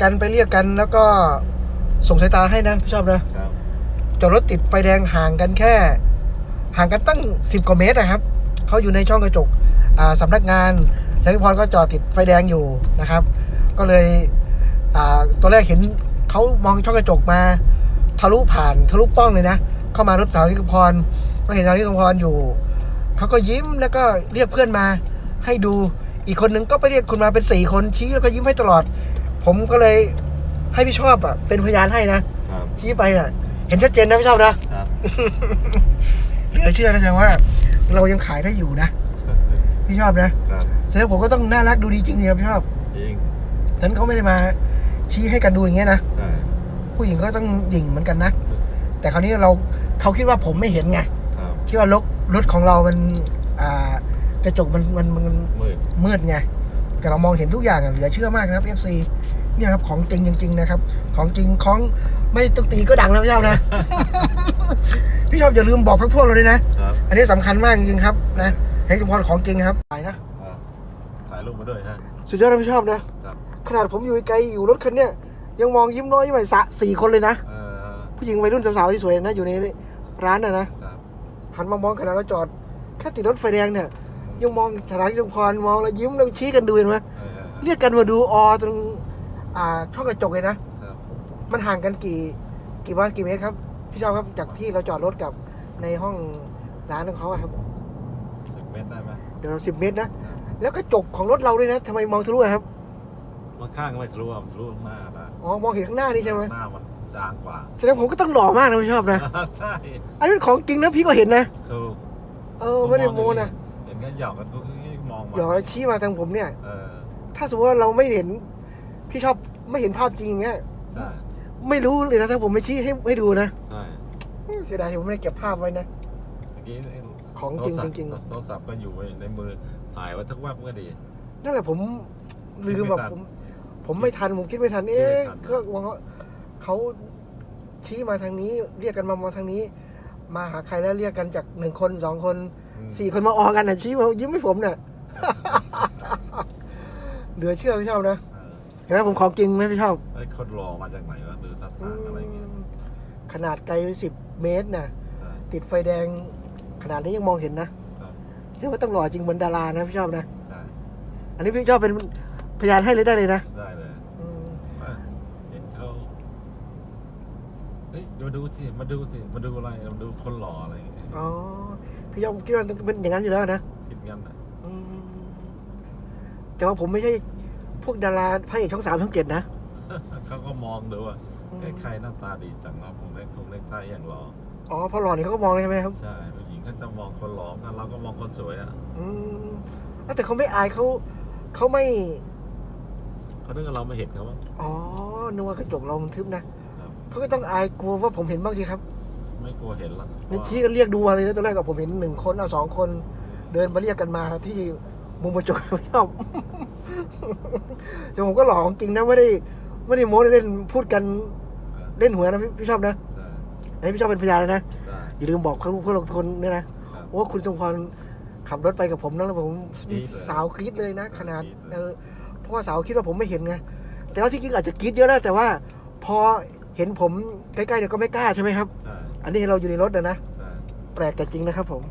กันไปเรียกกันแล้วก็ส่งสายตาให้นะพี่ชอบนะครับจอดรถติดไฟแดงห่างกันแค่ ห่างกันตั้งสิบกว่าเมตรนะครับเขาอยู่ในช่องกระจกอ่าสำนักงานชัยพรก็จอดติดไฟแดงอยู่นะครับ ก็เลยอ่าตัวแรกเห็นเขามองช่องกระจกมา ทะลุผ่านทะลุป้องเลยนะ เข้ามารถสาวนิกพรก็เห็นสาวนิกพรอยู่เขาก็ยิ้มแล้วก็เรียกเพื่อนมาให้ดูอีกคนนึงก็ไปเรียกคุณมาเป็นสี่คนชี้แล้วก็ยิ้มให้ตลอด ผมก็เลยให้พี่ชอบอะเป็นพยานให้นะครับชี้ไปอะ เห็นชัดเจนนะพี่ชอบนะครับ เหลือเชื่อนะแสดงว่า เรายังขายได้อยู่นะพี่ชอบนะครับแสดงผมก็ต้องน่ารักดูดีจริงๆครับพี่ชอบจริงฉะนั้นเขาไม่ได้มาชี้ให้กันดูอย่างเงี้ยนะใช่ผู้หญิงก็ต้องหยิ่งเหมือนกันนะแต่คราวนี้เราเขาคิดว่าผมไม่เห็นไงครับคิดว่ารถรถของเรามัน อ่า กระจกมันมันมันมืดมืดไง แต่เรามองเห็นทุกอย่างอะเหลือเชื่อมากนะครับ FC เนี่ยครับของจริงจริงๆนะครับ ของจริงของไม่ต้องตีก็ดังนะพี่ชอบนะ พี่ชอบอย่าลืมบอกพวกพวกเราด้วยนะครับอันนี้สำคัญมากจริงๆครับนะให้สมพรของจริงครับไปนะอะถ่ายรูปมาด้วยฮะสุดยอดนะพี่ชอบนะครับขนาดผมอยู่ไกลๆอยู่รถคันเนี้ยยังมองยิ้มน้อยยิ้มใหม่สะสี่คนเลยนะเอ่อผู้หญิงวัยรุ่นสาวๆที่สวยนะอยู่ในร้านน่ะนะครับหันมามองขณะเราจอดแค่ติดรถไฟแดงเนี่ย ยังมองสถานที่สมพรมองแล้วยิ้มแล้วชี้กันดูเห็นไหมเออเรียกกันมาดูออตรงอ่าช่องกระจกเลยนะครับมันห่างกันกี่กี่วันกี่เมตรครับ พี่ชอบครับจากที่เราจอดรถกับในห้องร้านของเขาอะครับสิบเมตรได้ไหมเดี๋ยวสิบเมตรนะแล้วกระจกของรถเราด้วยนะทำไมมองทะลุอะครับมันข้างก็ไม่ทะลุอะทะลุข้างหน้าได้อ๋อมองเห็นข้างหน้านี่ใช่ไหมหน้ามันจางกว่าแสดงผมก็ต้องหล่อมากนะพี่ชอบนะใช่อันนี้เป็นของจริงนะพี่ก็เห็นนะถูกเออไม่ได้โมนะเห็ นกันหยอกกันก็มองมาเดี๋ยวชี้มาทางผมเนี่ย เออ ถ้าสมมติว่าเราไม่เห็น พี่ชอบไม่เห็นภาพจริงอย่างเงี้ยใช่ไม่รู้เลยนะถ้าผมไม่ชี้ให้ให้ดูนะใช่เสียดายที่ผมไม่ได้เก็บภาพไว้นะเมื่อกี้ไอ้ของจริงโทศัพท์จริงโทรศัพท์ก็อยู่ในมือถ่ายไว้ทุกแวบก็ดีนั่นแหละผมลืมแบบไม่ทันผม ผมไม่ทันผมคิดไม่ทัน เอ๊ะคิดไม่ทันก็วางว่าเขาชี้มาทางนี้ เรียกกันมามาทางนี้ มาหาใครแล้วเรียกกันจากหนึ่งคนสองคนอืม สี่คนมาออกกันนะชี้มายิ้มให้ผมเนี่ยเหลือเชื่อพี่ชอบนะเออเห็นไหมผมของจริงไหมพี่ชอบไอ้คนรอมาจากไหนวะดูท่าทางอะไรเงี้ยขนาดไกลสิบเมตรนะใช่ติดไฟแดงขนาดนี้ยังมองเห็นนะครับแสดงว่าต้องหล่อจริงเหมือนดารานะพี่ชอบนะใช่อันนี้พี่ชอบเป็นพยานให้เลยได้เลยนะได้เลย อืม อะเห็นเขา เฮ้ยมาดูสิมาดูสิมาดูอะไรมาดูคนหล่ออะไรอย่างเงี้ยอ๋อ พี่ชอบคิดว่าต้องเป็นอย่างนั้นอยู่แล้วนะคิดงั้นนะอืมแต่ว่าผมไม่ใช่พวกดาราพระเอกช่องสามช่องเจ็ดนะ เขาก็มองดูว่าอืมไอ้ใครหน้าตาดีจังเนาะผมเล็กทงเล็กใต้อย่างหล่ออ๋อพอหล่อนี่เขาก็มองเลยใช่ไหมครับ ใช่ผู้หญิงเขาจะมองคนหล่อถ้าเราก็มองคนสวยอะอืมอะแต่เขาไม่อายเขาเขาไม่ เขานึกว่าเราไม่เห็นเขาบ้างอ๋อนึกว่ากระจกเรามันทึบนะครับ เขาก็ต้องอายกลัวว่าผมเห็นบ้างสิครับไม่กลัวเห็นหรอกนี่ชี้กันเรียกดูมาเลยนะตอนแรกกับผมเห็นหนึ่งคนเอาสองคน เดินมาเรียกกันมาที่มุมกระจกไม่ชอบแต่ผมก็หล่อของจริงนะไม่ได้ไม่ได้โม้เล่นพูดกันอะเล่นหัวนะพี่พี่ชอบนะใช่ไอ้พี่ชอบเป็นพยานเลยนะได้อย่าลืมบอกเขาพวกเราทุกคนเนี่ยนะครับว่าคุณสมพรขับรถไปกับผมนะแล้วผมกรี๊ดเลยสาวกรี๊ดเลยนะ ขนาดกรี๊ดเลยเออเพราะว่าสาวคิดว่าผมไม่เห็นไงแต่ว่าที่จริงอาจจะกรี๊ดเยอะนะแต่ว่าพอ เห็นผมใกล้ๆเนี่ยก็ไม่กล้าใช่ไหมครับ ใช่อันนี้เราอยู่ในรถนะนะ ใช่ แปลกแต่จริงนะครับผม